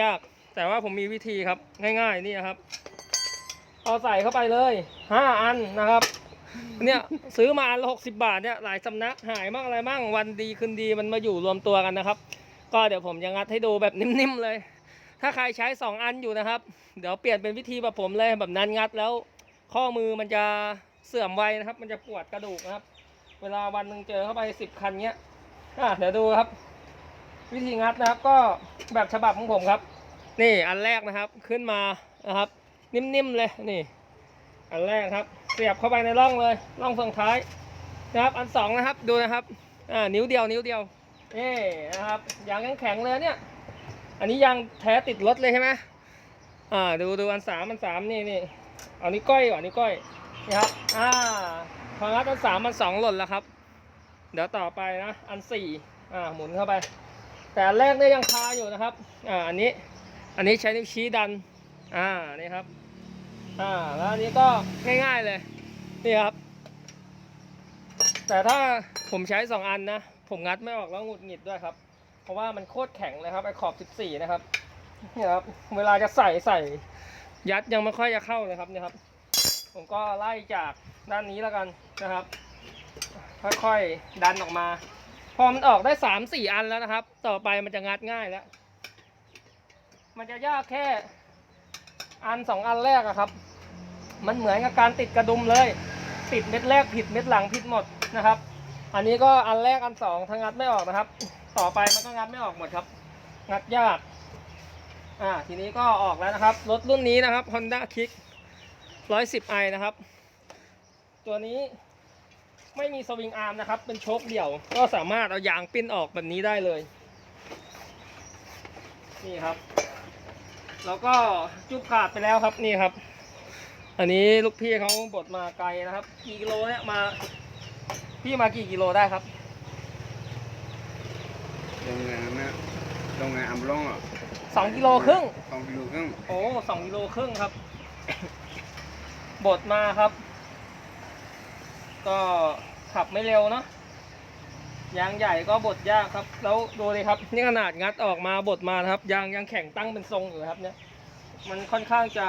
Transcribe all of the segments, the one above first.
ยาก แต่ว่าผมมีวิธีครับ ง่ายๆนี่ครับ เอาใส่เข้าไปเลยห้าอันนะครับ เนี่ยซื้อมาอันละหกสิบาทเนี่ยหลายสำนักหายมั่งอะไรมั่งวันดีคืนดีมันมาอยู่รวมตัวกันนะครับ ก็เดี๋ยวผมจะงัดให้ดูแบบนิ่มๆเลย ถ้าใครใช้สองอันอยู่นะครับ เดี๋ยวเปลี่ยนเป็นวิธีแบบผมเลยแบบนั้นงัดแล้ว ข้อมือมันจะเสื่อมไวนะครับ มันจะปวดกระดูกนะครับ เวลาวันหนึ่งเจอเข้าไปสิบคันเนี้ยอะเดี๋ยวดูครับ วิธีงัดนะครับ ก็แบบฉบับของผมครับ นี่อันแรกนะครับขึ้นมานะครับ นิ่มๆเลยนี่ อันแรกครับ เสียบเข้าไปในร่องเลยร่องส่งท้ายนะครับ อันสองนะครับดูนะครับอ่านิ้วเดียวนิ้วเดียวเอ๊นะครับยางยังแข็งเลยเนี่ย อันนี้ยางแท้ติดรถเลยใช่ไหมอ่าดูดูอันสามอันสามนี่นี่เอานิ้ก้อยก่อนนิ้ก้อยนี่ครับอ่าพองัดอันสามอันสองหล่นแล้วครับ เดี๋ยวต่อไปนะ อันสี่อ่าหมุนเข้าไป แต่แรกเนี่ยยังคาอยู่นะครับอ่าอันนี้อันนี้ใช้นิ้วชี้ดันอ่านี่ครับอ่าแล้วอันนี้ก็ง่ายๆเลยนี่ครับ แต่ถ้าผมใช้สองอันนะ ผมงัดไม่ออกแล้วหงุดหงิดด้วยครับ เพราะว่ามันโคตรแข็งเลยครับไอ้ขอบ 14 นะครับนี่ครับเวลาจะใส่ใส่ยัดยังไม่ค่อยจะเข้าเลยครับนี่ครับ ผมก็ไล่จากด้านนี้แล้วกันนะครับ ค่อยๆดันออกมา พอมันออกได้สามสี่อันแล้วนะครับ ต่อไปมันจะงัดง่ายแล้ว มันจะยากแค่ อันสองอันแรกอะครับ มันเหมือนกับการติดกระดุมเลย ติดเม็ดแรกผิดเม็ดหลังผิดหมดนะครับ อันนี้ก็อันแรกอันสองทั้งงัดไม่ออกนะครับ ต่อไปมันก็งัดไม่ออกหมดครับ งัดยาก อ่า ทีนี้ก็ออกแล้วนะครับ รถรุ่นนี้นะครับ Honda Kick 110i นะครับ ตัวนี้ ไม่มีสวิงอาร์มนะครับ เป็นโชคเดี่ยว ก็สามารถเอายางปิ้นออกแบบนี้ได้เลย นี่ครับ แล้วก็จุบขาดไปแล้วครับนี่ครับ อันนี้ลูกพี่เขาบดมาไกลนะครับ กี่กิโลเนี่ยมา พี่มากี่กิโลได้ครับโรงงานนะโรงงานอัมร่องอะสองกิโลครึ่งสองกิโลครึ่งโอ้สองกิโลครึ่งครับ บดมาครับ ก็ขับไม่เร็วเนาะยางใหญ่ก็บดยากครับ แล้วดูเลยครับนี่ขนาดงัดออกมาบดมาครับ ยางยังแข็งตั้งเป็นทรงอยู่ครับเนี่ยมันค่อนข้างจะ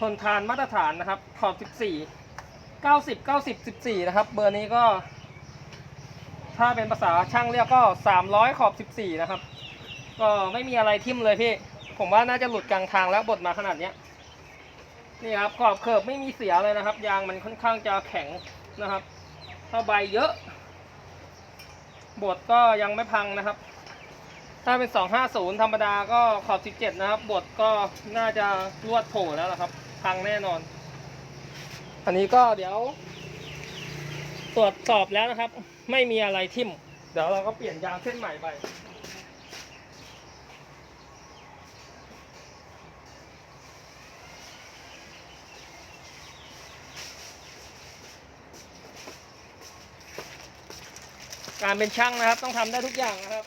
ทนทานมาตรฐานนะครับ ขอบ 14 90 90 14 นะครับ เบอร์นี้ก็ ถ้าเป็นภาษาช่างเรียกก็ 300 ขอบ 14 นะครับ ก็ไม่มีอะไรทิ่มเลยพี่ ผมว่าน่าจะหลุดกลางทางแล้วบดมาขนาดเนี้ย นี่ครับขอบเขิบไม่มีเสียเลยนะครับ ยางมันค่อนข้างจะแข็งนะครับ ถ้าใบเยอะ บดก็ยังไม่พังนะครับ ถ้าเป็น 250 ธรรมดาก็ขอบ 17 นะครับ บดก็น่าจะรวดโผล่แล้วละครับ พังแน่นอน อันนี้ก็เดี๋ยว ตรวจสอบแล้วนะครับ ไม่มีอะไรทิ่ม เดี๋ยวเราก็เปลี่ยนยางเส้นใหม่ไป การเป็นช่างนะครับ ต้องทำได้ทุกอย่างนะครับ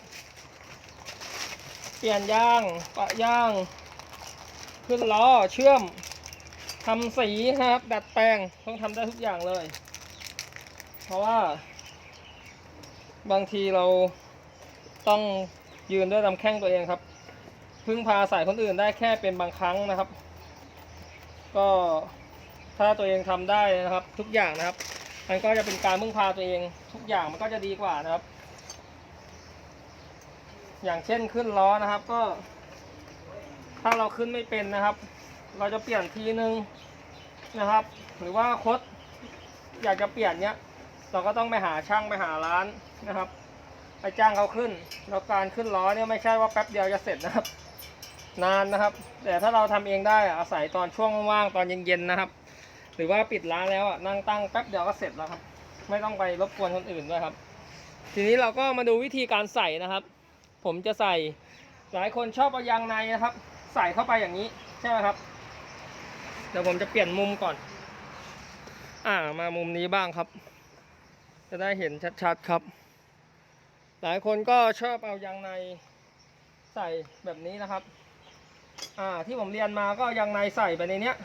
เปลี่ยนยางปะยาง ขึ้นล้อเชื่อมทำสีนะครับ ดัดแปลงต้องทำได้ทุกอย่างเลย เพราะว่า บางทีเราต้องยืนด้วยลำแข้งตัวเองครับพึ่งพาสายคนอื่นได้แค่เป็นบางครั้งนะครับ ก็ถ้าตัวเองทำได้นะครับทุกอย่างนะครับ มันก็จะเป็นการพึ่งพาตัวเองทุกอย่างมันก็จะดีกว่านะครับ อย่างเช่นขึ้นล้อนะครับก็ ถ้าเราขึ้นไม่เป็นนะครับ เราจะเปลี่ยนทีนึงนะครับ หรือว่าคดอยากจะเปลี่ยนเนี้ย เราก็ต้องไปหาช่างไปหาร้านนะครับไปจ้างเขาขึ้นแล้วการขึ้นล้อเนี่ยไม่ใช่ว่าแป๊บเดียวจะเสร็จนะครับ นานนะครับ แต่ถ้าเราทำเองได้อะอาศัยตอนช่วงว่างๆตอนเย็นๆนะครับ หรือว่าปิดร้านแล้วอะนั่งตั้งแป๊บเดียวก็เสร็จแล้วครับ ไม่ต้องไปรบกวนคนอื่นด้วยครับ ทีนี้เราก็มาดูวิธีการใส่นะครับ ผมจะใส่หลายคนชอบเอายางในนะครับ ใส่เข้าไปอย่างนี้ใช่ไหมครับ เดี๋ยวผมจะเปลี่ยนมุมก่อน อ่ามามุมนี้บ้างครับ จะได้เห็นชัดๆครับ หลายคนก็ชอบเอายางในใส่แบบนี้นะครับ อ่าที่ผมเรียนมาก็ยางในใส่ไปในเนี้ย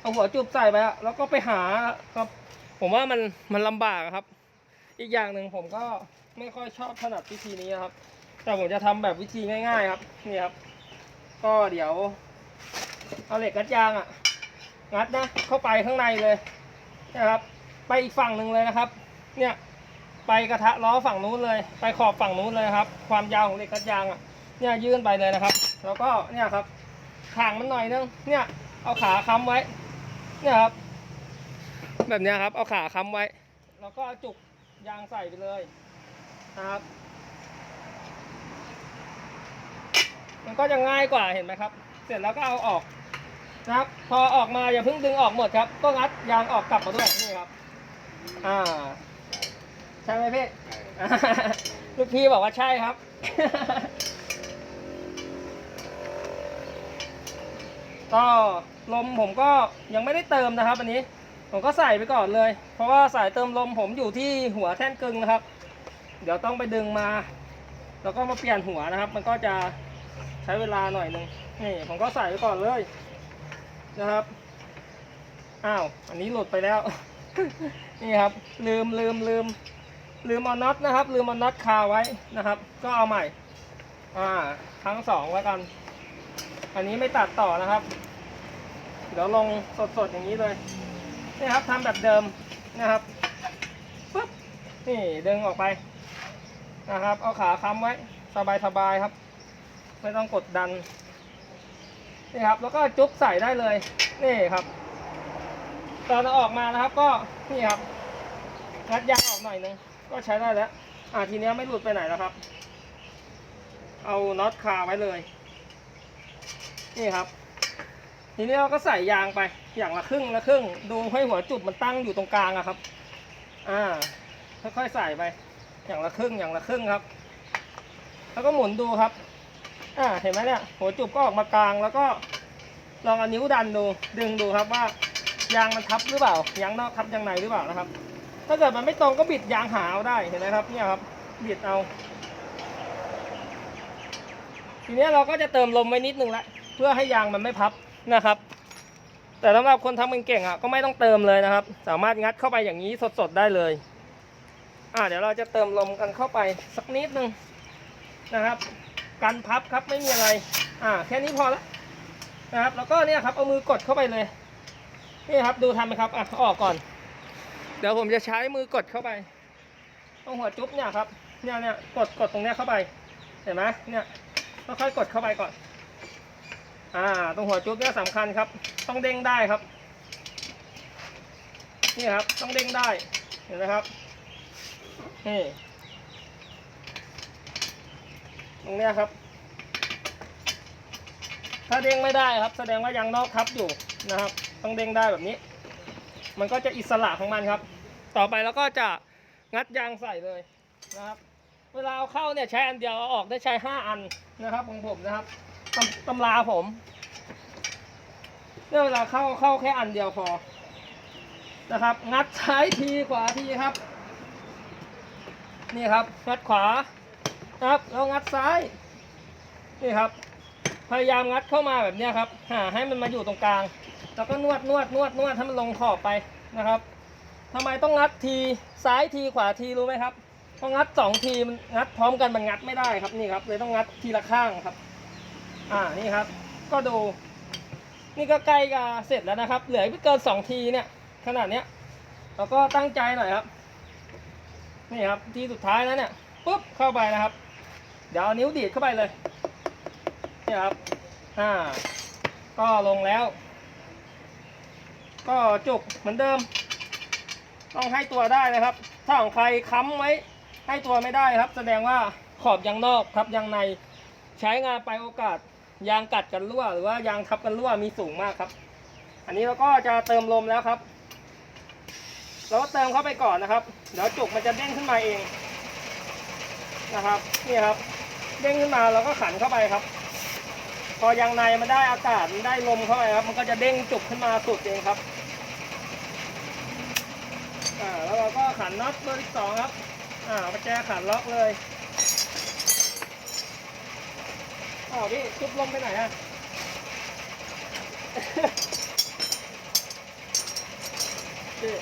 เอาหัวจุบใส่ไปแล้วก็ไปหาครับ ผมว่ามันมันลำบากครับ อีกอย่างหนึ่งผมก็ไม่ค่อยชอบถนัดวิธีนี้ครับ แต่ผมจะทำแบบวิธีง่าย ๆ ครับนี่ครับ ก็เดี๋ยว เอาเหล็กงัดยางอะ งัดนะเข้าไปข้างในเลยนะครับ ไปอีกฝั่งหนึ่งเลยนะครับ เนี่ยไปกระทะล้อฝั่งนู้นเลย ไปขอบฝั่งนู้นเลยครับ ความยาวของเหล็กงัดยางอะเนี่ยยื่นไปเลยนะครับ แล้วก็เนี่ยครับข่างมันหน่อยนึงเนี่ยเอาขาค้ำไว้ เนี่ยครับ แบบเนี้ยครับ เอาขาค้ำไว้ แล้วก็เอาจุกยางใส่ไปเลยนะครับ มันก็จะง่ายกว่าเห็นไหมครับ เสร็จแล้วก็เอาออกนะครับ พอออกมาอย่าเพิ่งดึงออกหมดครับ ก็งัดยางออกกลับมาด้วยนี่ครับ อ่า ใช่ไหมพี่อ่าลูกพี่บอกว่าใช่ครับก็ ลมผมก็ยังไม่ได้เติมนะครับ อันนี้ผมก็ใส่ไปก่อนเลย เพราะว่าสายเติมลมผมอยู่ที่หัวแท่นกึ่งนะครับ เดี๋ยวต้องไปดึงมา แล้วก็มาเปลี่ยนหัวนะครับ มันก็จะใช้เวลาหน่อยหนึ่งนี่ผมก็ใส่ไปก่อนเลยนะครับอ้าวอันนี้หลุดไปแล้ว นี่ครับ ลืมลืมลืมลืมเอาน็อตนะครับ ลืมเอาน็อตคาไว้นะครับ ก็เอาใหม่ อ่าทั้งสองแล้วกัน อันนี้ไม่ตัดต่อนะครับ เดี๋ยวลงสดๆอย่างนี้เลยนี่ครับทำแบบเดิมนะครับปึ๊บนี่ดึงออกไปนะครับ เอาขาค้ำไว้สบายๆครับ ไม่ต้องกดดันนี่ครับ แล้วก็จุ๊บใส่ได้เลยนี่ครับตอนเอาออกมานะครับก็นี่ครับงัดยางออกหน่อยนึงก็ใช้ได้แล้ว อ่าทีเนี้ยไม่หลุดไปไหนแล้วครับ เอาน็อตคาไว้เลย นี่ครับ ทีนี้เราก็ใส่ยางไปอย่างละครึ่งละครึ่ง ดูให้หัวจุดมันตั้งอยู่ตรงกลางอะครับ อ่า ค่อยๆใส่ไป อย่างละครึ่งอย่างละครึ่งครับ แล้วก็หมุนดูครับ อ่า เห็นไหมเนี่ย หัวจุดก็ออกมากลางแล้วก็ลองเอานิ้วดันดู ดึงดูครับว่ายางมันทับหรือเปล่า ยางนอกทับยางในหรือเปล่านะครับ ถ้าเกิดมันไม่ตรงก็บิดยางหาเอาได้ เห็นไหมครับ เนี่ยครับ บิดเอา ทีนี้เราก็จะเติมลมไว้นิดนึงละ เพื่อให้ยางมันไม่พับ นะครับ แต่สำหรับคนทำเก่งๆอะก็ไม่ต้องเติมเลยนะครับ สามารถงัดเข้าไปอย่างนี้สดๆได้เลย อ่าเดี๋ยวเราจะเติมลมกันเข้าไปสักนิดนึงนะครับกันพับครับไม่มีอะไร อ่าแค่นี้พอละนะครับ แล้วก็เนี่ยครับเอามือกดเข้าไปเลยนี่ครับดูทันไหมครับอะออกก่อน เดี๋ยวผมจะใช้มือกดเข้าไปตรงหัวจุ๊บเนี่ยครับเนี่ยเนี่ยกดกดตรงเนี้ยเข้าไป เห็นไหมเนี่ยค่อยๆกดเข้าไปก่อน อ่าตรงหัวจุ๊บเนี่ยสำคัญครับ ต้องเด้งได้ครับ นี่ครับต้องเด้งได้เห็นไหมครับนี่ตรงเนี้ยครับ ถ้าเด้งไม่ได้ครับ แสดงว่ายังนอกทับอยู่นะครับ ต้องเด้งได้แบบนี้ มันก็จะอิสระของมันครับ ต่อไปแล้วก็จะงัดยางใส่เลยนะครับ เวลาเอาเข้าเนี่ยใช้อันเดียวเอาออกได้ใช้ห้าอันนะครับของผมนะครับ ตำตำราผมเนี่ยเวลาเข้าเข้าแค่อันเดียวพอนะครับ งัดซ้ายทีขวาทีครับ นี่ครับงัดขวาครับแล้วงัดซ้ายนี่ครับ พยายามงัดเข้ามาแบบนี้ครับ หาให้มันมาอยู่ตรงกลาง แล้วก็นวดนวดนวดนวดให้มันลงขอบไปนะครับทำไมต้องงัดทีซ้ายทีขวาทีรู้ไหมครับพองัดสองทีมันงัดพร้อมกันมันงัดไม่ได้ครับนี่ครับเลยต้องงัดทีละข้างครับ อ่านี่ครับ ก็ดู นี่ก็ใกล้จะเสร็จแล้วนะครับ เหลือไม่เกินสองทีเนี่ย ขนาดเนี้ยเราก็ตั้งใจหน่อยครับ นี่ครับทีสุดท้ายแล้วเนี่ยปุ๊บเข้าไปนะครับ เดี๋ยวเอานิ้วดีดเข้าไปเลยนี่ครับอ่าก็ลงแล้ว ก็จุกเหมือนเดิม ต้องให้ตัวได้นะครับ ถ้าของใครค้ำไว้ให้ตัวไม่ได้ครับ แสดงว่าขอบยางนอกครับยางในใช้งานไปโอกาส ยางกัดกันรั่วหรือว่ายางทับกันรั่วมีสูงมากครับ อันนี้เราก็จะเติมลมแล้วครับ เราก็เติมเข้าไปก่อนนะครับ เดี๋ยวจุกมันจะเด้งขึ้นมาเองนะครับนี่ครับ เด้งขึ้นมาเราก็ขันเข้าไปครับ พอยางในมันได้อากาศมันได้ลมเข้าไปครับ มันก็จะเด้งจุกขึ้นมาสุดเองครับอ่าแล้วเราก็ขันน็อตเบอร์ที่สองครับอ่าประแจขันล็อกเลย อ๋อพี่จุบลมไปไหนอะพี่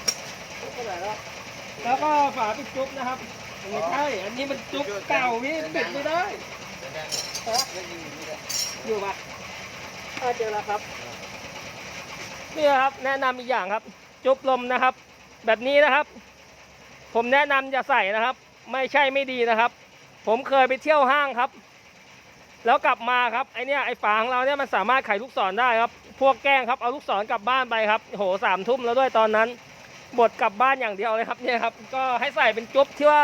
จุบไปไหนแล้ว แล้วก็ฝาปิดจุบนะครับไม่ใช่ อันนี้มันจุบเก่าพี่ปิดไม่ได้ อยู่ปะเออเจอแล้วครับ นี่ครับแนะนำอีกอย่างครับ จุบลมนะครับ แบบนี้นะครับ ผมแนะนำอย่าใส่นะครับ ไม่ใช่ไม่ดีนะครับ ผมเคยไปเที่ยวห้างครับ แล้วกลับมาครับไอเนี้ยไอฝาของเราเนี่ยมันสามารถไขลูกศรได้ครับ พวกแกล้งครับเอาลูกศรกลับบ้านไปครับโหสามทุ่มแล้วด้วยตอนนั้นบดกลับบ้านอย่างเดียวเลยครับเนี่ยครับก็ให้ใส่เป็นจุ๊บที่ว่า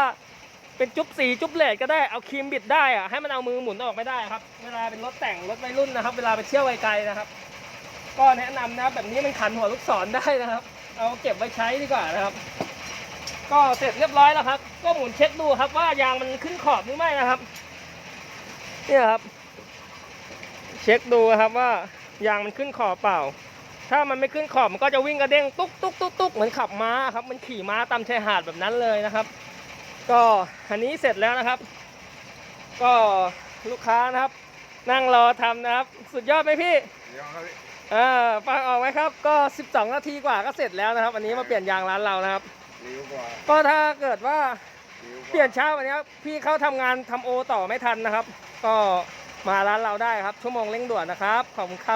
เป็นจุ๊บสีจุ๊บเลดก็ได้เอาครีมบิดได้อะให้มันเอามือหมุนออกไม่ได้ครับ เวลาเป็นรถแต่งรถวัยรุ่นนะครับ เวลาไปเที่ยวไกลๆนะครับ ก็แนะนำนะครับแบบนี้มันขันหัวลูกศรได้นะครับ เอาเก็บไว้ใช้ดีกว่านะครับ ก็เสร็จเรียบร้อยแล้วครับ ก็หมุนเช็คดูครับว่ายางมันขึ้นขอบหรือไม่นะครับ เนี่ยครับ เช็คดูครับว่ายางมันขึ้นขอบเปล่า ถ้ามันไม่ขึ้นขอบมันก็จะวิ่งกระเด้งตุ๊กตุ๊กตุ๊กตุ๊กเหมือนขับม้าครับมันขี่ม้าตามชายหาดแบบนั้นเลยนะครับ ก็อันนี้เสร็จแล้วนะครับ ก็ลูกค้านะครับ นั่งรอทำนะครับ สุดยอดไหมพี่เดี๋ยวครับพี่อ่าฟังออกไหมครับ ก็ 12 นาทีกว่าก็เสร็จแล้วนะครับ อันนี้มาเปลี่ยนยางร้านเรานะครับเร็วกว่าก็ถ้าเกิดว่าเร็วกว่าเปลี่ยนเช้าวันนี้พี่เขาทำงานทำโอต่อไม่ทันนะครับ ก็มาร้านเราได้ครับชั่วโมงเร่งด่วนนะครับ ขอบคุณครับ